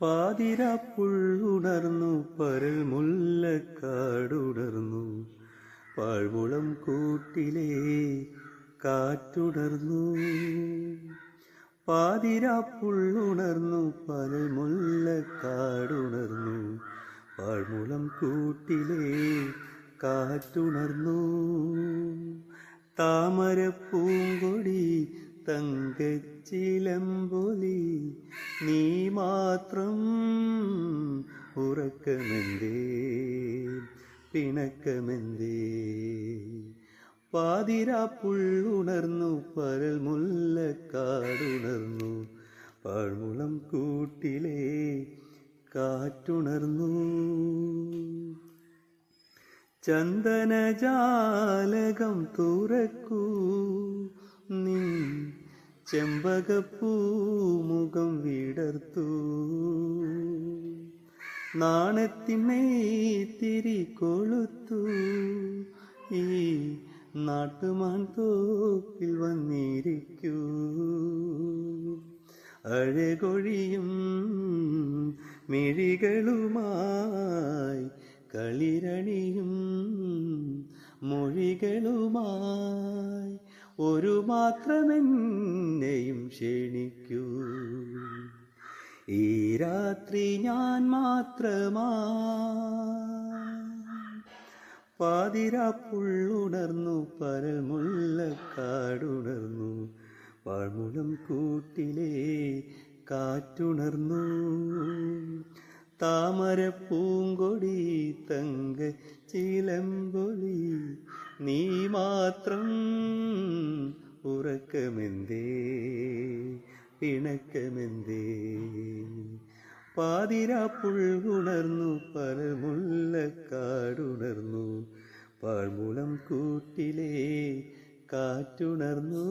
പാതിരാപ്പുള്ളുണർന്നു പരൽ മുല്ലക്കാടുണർന്നു. പാഴ്മുളം കൂട്ടിലെ കാറ്റുണർന്നു. പാതിരാപ്പുള്ളുണർന്നു പരൽ മുല്ലക്കാടുണർന്നു. പാഴ്മുളം കൂട്ടിലെ കാറ്റുണർന്നു. താമരപ്പൂങ്കൊടി തങ്കച്ചിലമ്പൊലി നീ മാത്രം ഉറക്കമെന്തേ? പിണക്കമെന്തേ? പാതിരാപ്പുള്ളുണർന്നു പരൽ മുല്ലക്കാടുണർന്നു പാഴ്മുളം കൂട്ടിലെ കാറ്റുണർന്നു. ചന്ദനജാലകം തുറക്കൂ നിൻ ചെമ്പകപ്പൂമുഖം വിടർത്തു. നാണത്തിനെത്തിരി കൊളുത്തു. ഈ നാട്ടുമാൻ തോപ്പിൽ വന്നിരിക്കൂ. അഴകൊഴിയും മിഴികളുമായി കളിരണിയും മൊഴികളുമായി ഒരു മാത്രമെന്നെയും ക്ഷണിക്കൂ. ഈ രാത്രി ഞാൻ മാത്രമാ. പാതിരാപ്പുള്ളുണർന്നു പരൽ മുല്ലക്കാടുണർന്നു പാഴ്മുളം കൂട്ടിലെ കാറ്റുണർന്നു. താമര പൂങ്കൊടി തങ്ക ചിലമ്പൊളി നീ മാത്രം ഉറക്കമെന്തേ പിണക്കമെന്തേ? പാതിരാപ്പുൾകുണർന്നു പല മുല്ലക്കാടുണർന്നു പാഴ്മുളം കൂട്ടിലേ കാറ്റുണർന്നു.